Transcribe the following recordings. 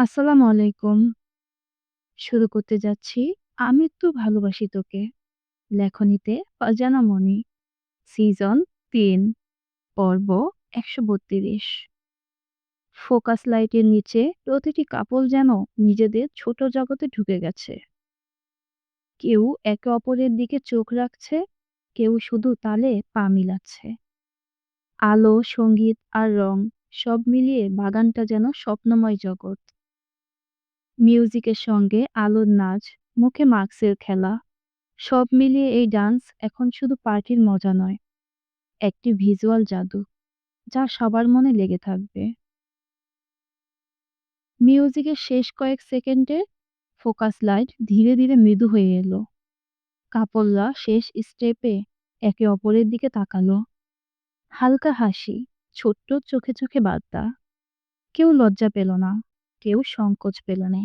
আসসালামু আলাইকুম। শুরু করতে যাচ্ছি আমি তো ভালোবাসি তোকে। লেখনীতে অজানা মনি। সিজন তিন পর্ব ১৩২ ফোকাস লাইটের নিচে প্রতিটি কাপল যেন নিজেদের ছোট জগতে ঢুকে গেছে। কেউ একে অপরের দিকে চোখ রাখছে, কেউ শুধু তালে পা মিলাচ্ছে। আলো, সংগীত আর রং সব মিলিয়ে বাগানটা যেন স্বপ্নময় জগৎ। মিউজিকের সঙ্গে আলোর নাচ, মুখে মাস্কের খেলা, সব মিলিয়ে এই ডান্স এখন শুধু পার্টির মজা নয়, একটি ভিজুয়াল জাদু, যা সবার মনে লেগে থাকবে। মিউজিকের শেষ কয়েক সেকেন্ডে ফোকাস লাইট ধীরে ধীরে মৃদু হয়ে এলো। কাপলরা শেষ স্টেপে একে অপরের দিকে তাকালো। হালকা হাসি, ছোট্ট চোখে চোখে বার্তা। কেউ লজ্জা পেল না, কেউ সংকোচ পেল না।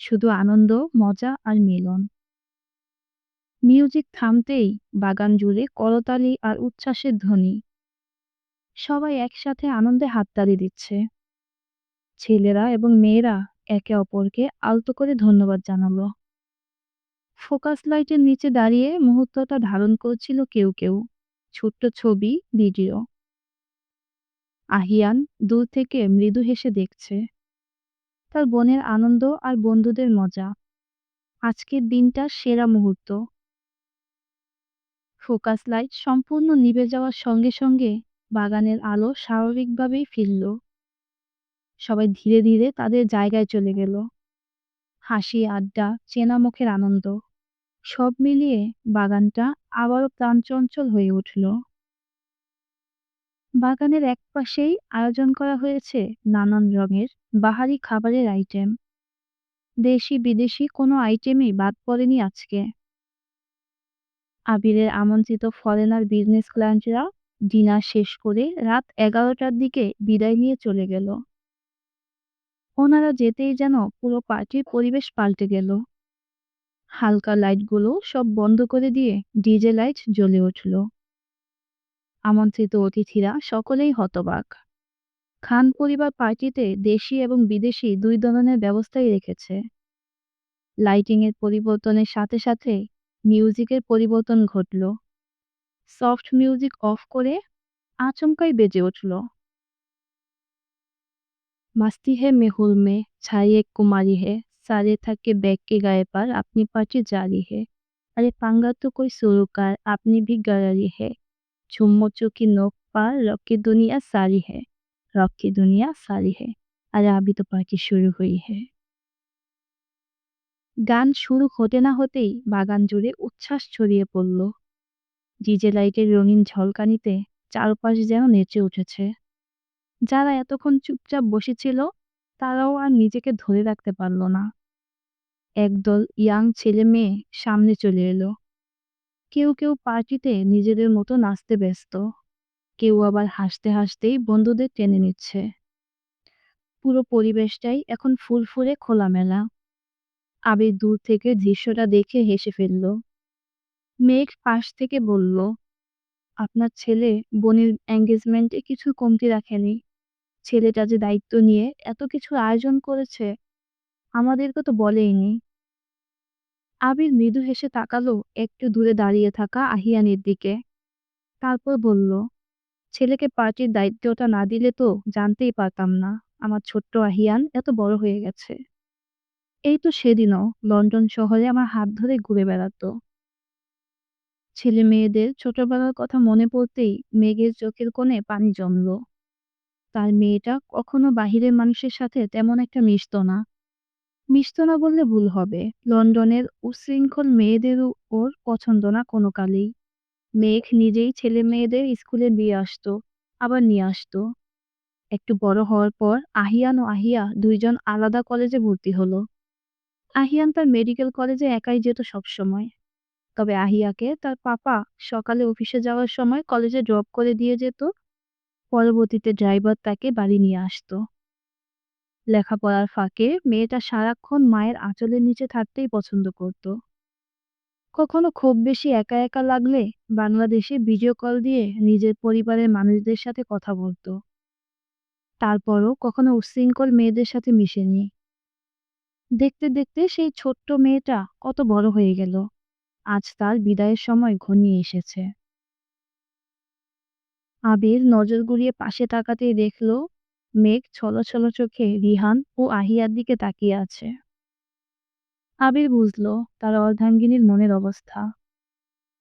শুধু আনন্দ, মজা আর মিলন। মিউজিক থামতেই বাগান জুড়ে করতালি আর উচ্ছ্বাসের ধ্বনি। সবাই একসাথে আনন্দে হাততালি দিচ্ছে। ছেলেরা এবং মেয়েরা একে অপরকে আলতো করে ধন্যবাদ জানালো। ফোকাস লাইটের নিচে দাঁড়িয়ে মুহূর্তটা ধারণ করছিল কেউ কেউ। ছোট্ট ছবি, ভিডিও। আহিয়ান দূর থেকে মৃদু হেসে দেখছে। তার বোনের আনন্দ আর বন্ধুদের মজা। আজকের দিনটার সেরা মুহূর্ত। ফোকাস লাইট সম্পূর্ণ নিভে যাওয়ার সঙ্গে সঙ্গে বাগানের আলো স্বাভাবিকভাবেই ফিরল। সবাই ধীরে ধীরে তাদের জায়গায় চলে গেল। হাসি, আড্ডা, চেনা মুখের আনন্দ। সব মিলিয়ে বাগানটা আবারও প্রাণচঞ্চল হয়ে উঠল। বাগানের একপাশেই আয়োজন করা হয়েছে নানান রঙের বাহারি খাবারের আইটেম। দেশি বিদেশি কোনো আইটেমই বাদ পড়েনি আজকে। আবিরের আমন্ত্রিত ফরেনার বিজনেস ক্লায়েন্টরা ডিনার শেষ করে রাত এগারোটার দিকে বিদায় নিয়ে চলে গেল। ওনারা যেতেই যেন পুরো পার্টির পরিবেশ পাল্টে গেল। হালকা লাইটগুলো সব বন্ধ করে দিয়ে ডিজে লাইট জ্বলে উঠল। আমন্ত্রিত অতিথিরা সকলেই হতবাক। খান পরিবার পার্টিতে দেশি এবং বিদেশি দুই ধরনের ব্যবস্থাই রেখেছে। লাইটিংয়ের পরিবর্তনের সাথে সাথে মিউজিকের পরিবর্তন ঘটল। সফট মিউজিক অফ করে আচমকাই বেজে উঠল। মাস্তি হে মেহুল মে ছায়েক কুমারী হে, সারে থাকে ব্যাগকে গায়ে পার, আপনি পার্টি জারি হে। আরে পাঙ্গা তো কই সুরকার, আপনি ভি গারি হে। ঝুম্ম চুকি নখ পার রকি দুনিয়া সারি হে। रॉक की दुनिया सारी है अरे अभी तो पार्टी शुरू हुई है গান শুরু হতে না হতেই বাগান জুড়ে উচ্ছ্বাস ছড়িয়ে পড়ল। ডিজে লাইটের রঙিন ঝলকানিতে চারপাশ যেন নেচে উঠেছে। যারা এতক্ষণ চুপচাপ বসেছিল তারাও আর নিজেকে ধরে রাখতে পারল না। একদল ইয়াং ছেলে মেয়ে সামনে চলে এলো। কেউ কেউ পার্টিতে নিজেদের মতো নাচতে ব্যস্ত। কেউ আবার হাসতে হাসতেই বন্ধুদের টেনে নিচ্ছে। পুরো পরিবেশটাই এখন ফুরফুরে খোলামেলা। আবির দূর থেকে দৃশ্যটা দেখে হেসে ফেলল। মেঘ পাশ থেকে বলল, আপনার ছেলে বোনের এঙ্গেজমেন্টে কিছু কমতি রাখেনি। ছেলেটা যে দায়িত্ব নিয়ে এত কিছুর আয়োজন করেছে, আমাদেরকে তো বলেইনি। আবির মৃদু হেসে তাকালো একটু দূরে দাঁড়িয়ে থাকা আহিয়ানের দিকে। তারপর বলল, ছেলেকে পার্টির দায়িত্বটা না দিলে তো জানতেই পারতাম না আমার ছোট্ট আহিয়ান এত বড় হয়ে গেছে। এই তো সেদিনও লন্ডন শহরে আমার হাত ধরে ঘুরে বেড়াতো। ছেলে মেয়েদের ছোটবেলার কথা মনে পড়তেই মেঘের চোখের কোণে পানি জমল। তার মেয়েটা কখনো বাহিরের মানুষের সাথে তেমন একটা মিশত না। মিশত না বললে ভুল হবে। লন্ডনের উচ্ছৃঙ্খল মেয়েদেরও ওর পছন্দ না কোনো কালেই। মেঘ নিজেই ছেলে মেয়েদের স্কুলে দিয়ে আসতো, আবার নিয়ে আসতো। একটু বড় হওয়ার পর আহিয়ান ও আহিয়া দুইজন আলাদা কলেজে ভর্তি হলো। আহিয়ান তার মেডিকেল কলেজে একাই যেত সবসময়। তবে আহিয়াকে তার পাপা সকালে অফিসে যাওয়ার সময় কলেজে ড্রপ করে দিয়ে যেত। পরবর্তীতে ড্রাইভার তাকে বাড়ি নিয়ে আসতো। লেখাপড়ার ফাঁকে মেয়েটা সারাক্ষণ মায়ের আঁচলের নিচে থাকতেই পছন্দ করত। কখনো খুব বেশি একা একা লাগলে বাংলাদেশে ভিডিও কল দিয়ে নিজের পরিবারের মানুষদের সাথে কথা বলতো। তারপরও কখনো উচ্ছৃঙ্খল মেয়েদের সাথে মিশেনি। দেখতে দেখতে সেই ছোট্ট মেয়েটা কত বড় হয়ে গেল আজ তার বিদায়ের সময় ঘনিয়ে এসেছে আবির নজর ঘুরিয়ে পাশে তাকাতেই দেখল, মেঘ ছলছল চোখে রিহান ও আহিয়ার দিকে তাকিয়ে আছে আবির বুঝল তার অর্ধাঙ্গিনীর মনের অবস্থা।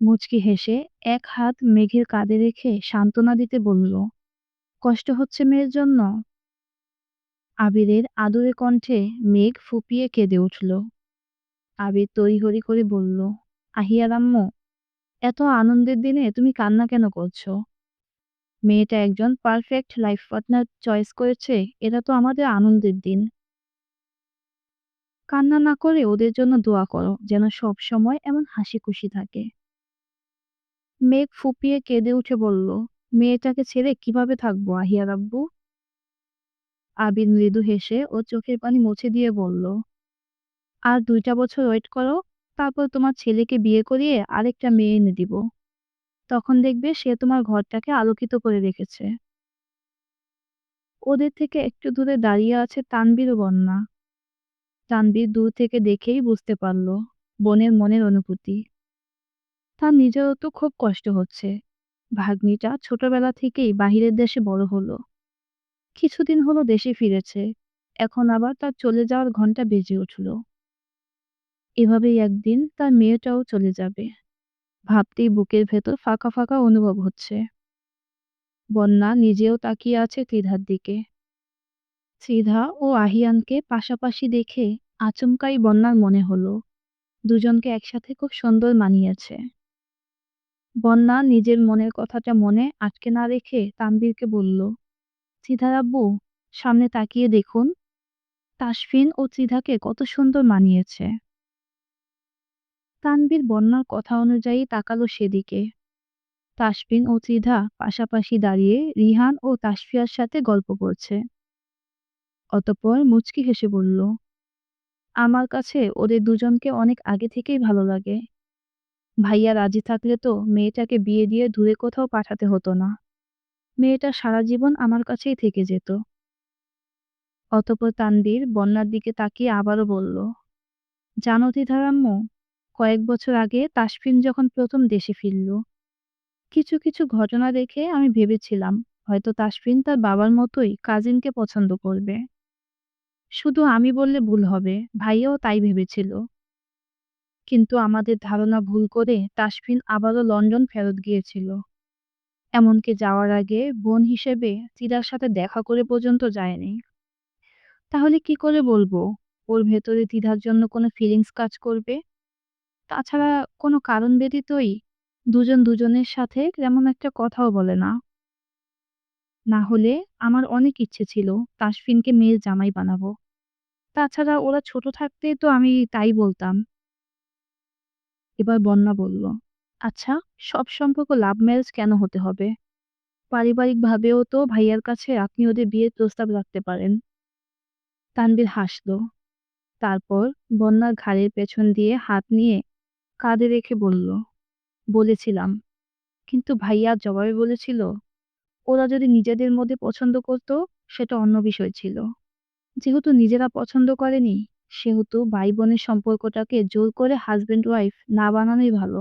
মুচকি হেসে এক হাত মেঘের কাঁধে রেখে সান্ত্বনা দিতে বলল, কষ্ট হচ্ছে মেয়ের জন্য? আবিরের আদুরে কণ্ঠে মেঘ ফুপিয়ে কেঁদে উঠল। আবির তড়িঘড়ি করে বলল, আহিয়ার এত আনন্দের দিনে তুমি কান্না কেন করছ? মেয়েটা একজন পারফেক্ট লাইফ পার্টনার চয়েস করেছে, এটা তো আমাদের আনন্দের দিন। কান্না না করে ওদের জন্য দোয়া করো, যেন সব সময় এমন হাসি খুশি থাকে। মেঘ ফুপিয়ে কেঁদে উঠে বলল, মেয়েটাকে ছেড়ে কীভাবে থাকব আহিয়া রাব্বু আবির মৃদু হেসে ও চোখের পানি মুছে দিয়ে বলল, আর দুইটা বছর ওয়েট করো, তারপর তোমার ছেলেকে বিয়ে করিয়ে আরেকটা মেয়ে এনে দিব। তখন দেখবে সে তোমার ঘরটাকে আলোকিত করে রেখেছে। ওদের থেকে একটু দূরে দাঁড়িয়ে আছে তানবীর বন্যা। তানবীর দূর থেকে দেখেই বুঝতে পারল বোনের মনের অনুভূতি। তার নিজেরও তো খুব কষ্ট হচ্ছে। ভাগ্নিটা ছোটবেলা থেকেই বাহিরের দেশে বড় হলো। কিছুদিন হলো দেশে ফিরেছে, এখন আবার তার চলে যাওয়ার ঘণ্টা বেজে উঠল। এভাবেই একদিন তার মেয়েটাও চলে যাবে। ভাবতেই বুকের ভেতর ফাঁকা ফাঁকা অনুভব হচ্ছে। বন্যা নিজেও তাকিয়ে আছে ত্রিধার দিকে। ত্রিধা ও আহিয়ানকে পাশাপাশি দেখে আচমকাই বন্যার মনে হলো। দুজনকে একসাথে খুব সুন্দর মানিয়েছে। বন্যা নিজের মনের কথাটা মনে আটকে না রেখে তানবীরকে বলল ত্রিধার আব্বু, সামনে তাকিয়ে দেখুন। তাসফিন ও ত্রিধাকে কত সুন্দর মানিয়েছে। তানবীর বন্যার কথা অনুযায়ী তাকালো সেদিকে। তাসফিন ও ত্রিধা পাশাপাশি দাঁড়িয়ে রিহান ও তাসফিয়ার সাথে গল্প করছে। অতঃপর মুচকি হেসে বলল আমার কাছে ওদের দুজনকে অনেক আগে থেকেই ভালো লাগে। ভাইয়া রাজি থাকলে তো মেয়েটাকে বিয়ে দিয়ে দূরে কোথাও পাঠাতে হতো না। মেয়েটা সারা জীবন আমার কাছেই থেকে যেত। অতঃপর তানবীর বন্যার দিকে তাকিয়ে আবারও বলল, জানো কয়েক বছর আগে তাসফিন যখন প্রথম দেশে ফিরল, কিছু কিছু ঘটনা দেখে আমি ভেবেছিলাম, হয়তো তাসফিন তার বাবার মতোই কাজিনকে পছন্দ করবে। শুধু আমি বললে ভুল হবে ভাইয়াও তাই ভেবেছিল। কিন্তু আমাদের ধারণা ভুল করে তাসফিন আবারও লন্ডন ফেরত গিয়েছিল। এমনকি যাওয়ার আগে বোন হিসেবে চিরার সাথে দেখা করে পর্যন্ত যায়নি। তাহলে কি করে বলব? ওর ভেতরে দ্বিধার জন্য কোনো ফিলিংস কাজ করবে? তাছাড়া কোনো কারণ ব্যতীতই দুজন দুজনের সাথে তেমন একটা কথাও বলে না। না হলে আমার অনেক ইচ্ছে ছিল তাসফিনকে মেয়ের জামাই বানাবো। তাছাড়া ওরা ছোট থাকতেই তো আমি তাই বলতাম। এবার বন্যা বলল আচ্ছা সব সম্পর্ক লাভ ম্যারেজ কেন হতে হবে? পারিবারিকভাবেও তো ভাইয়ার কাছে আপনি ওদের বিয়ের প্রস্তাব রাখতে পারেন। তানবীর হাসল। তারপর বন্যার ঘাড়ের পেছন দিয়ে হাত নিয়ে কাঁধে রেখে বলল, বলেছিলাম। কিন্তু ভাইয়া জবাবে বলেছিল ওরা যদি নিজেদের মধ্যে পছন্দ করত, সেটা অন্য বিষয় ছিল। যেহেতু নিজেরা পছন্দ করেনি, সেহেতু ভাই বোনের সম্পর্কটাকে জোর করে হাজবেন্ড ওয়াইফ না বানানোই ভালো।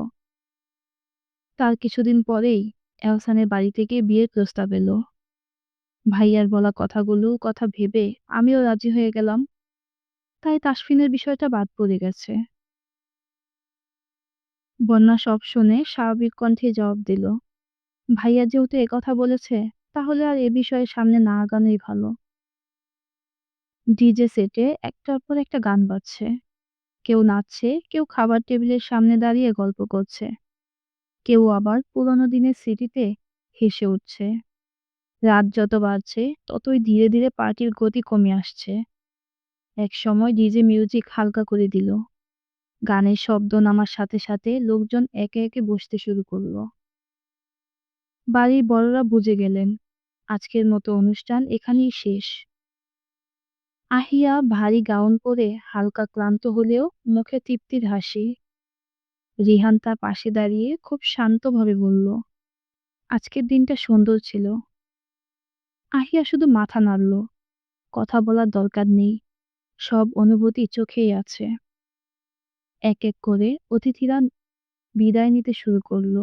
তার কিছুদিন পরেই এহসানের বাড়ি থেকে বিয়ের প্রস্তাব এলো। ভাইয়ার বলা কথাগুলো, কথা ভেবে আমিও রাজি হয়ে গেলাম। তাই তাসফিনের বিষয়টা বাদ পড়ে গেছে। বন্যা সব শুনে স্বাভাবিক কণ্ঠে জবাব দিল ভাইয়া যেহেতু কথা বলেছে, তাহলে আর এ বিষয়ে সামনে না আগানোই ভালো। ডিজে সেটে একটার পর একটা গান বাজছে। কেউ নাচছে, কেউ খাবার টেবিলের সামনে দাঁড়িয়ে গল্প করছে। কেউ আবার পুরোনো দিনের স্মৃতিতে হেসে উঠছে। রাত যত বাড়ছে, ততই ধীরে ধীরে পার্টির গতি কমে আসছে। এক সময় ডিজে মিউজিক হালকা করে দিল। গানের শব্দ নামার সাথে সাথে লোকজন একে একে বসতে শুরু করল। বাড়ির বড়রা বুঝে গেলেন আজকের মতো অনুষ্ঠান এখানেই শেষ আহিয়া ভারী গাউন পরে হালকা ক্লান্ত হলেও মুখে তৃপ্তির হাসি রিহান তার পাশে দাঁড়িয়ে খুব শান্তভাবে বলল আজকের দিনটা সুন্দর ছিল আহিয়া শুধু মাথা নাড়ল কথা বলার দরকার নেই সব অনুভূতি চোখেই আছে। এক, এক করে অতিথিরা বিদায় নিতে শুরু করল।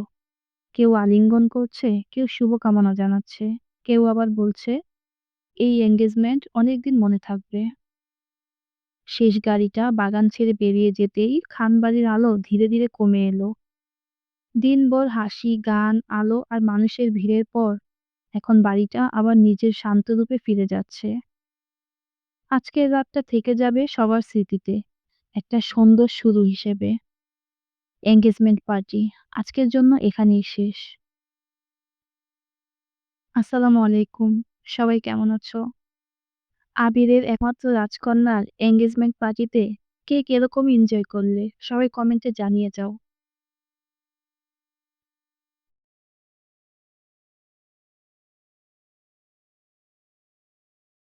কেউ আলিঙ্গন করছে, কেউ শুভকামনা জানাচ্ছে, কেউ আবার বলছে, এই এনগেজমেন্ট অনেকদিন মনে থাকবে। শেষ গাড়িটা বাগান ছেড়ে বেরিয়ে যেতেই খানবাড়ির আলো ধীরে ধীরে কমে এলো। দিনভর হাসি, গান, আলো আর মানুষের ভিড়ের পর এখন বাড়িটা আবার নিজের শান্ত রূপে ফিরে যাচ্ছে। আজকের রাতটা থেকে যাবে সবার স্মৃতিতে, একটা সুন্দর শুরু হিসেবে। এনগেজমেন্ট পার্টি আজকের জন্য এখানেই শেষ। আসসালামু আলাইকুম। সবাই কেমন আছো? আবিরের একমাত্র রাজকন্যার এঙ্গেজমেন্ট পার্টিতে কে কীরকম এনজয় করলে? সবাই কমেন্টে জানিয়ে যাও।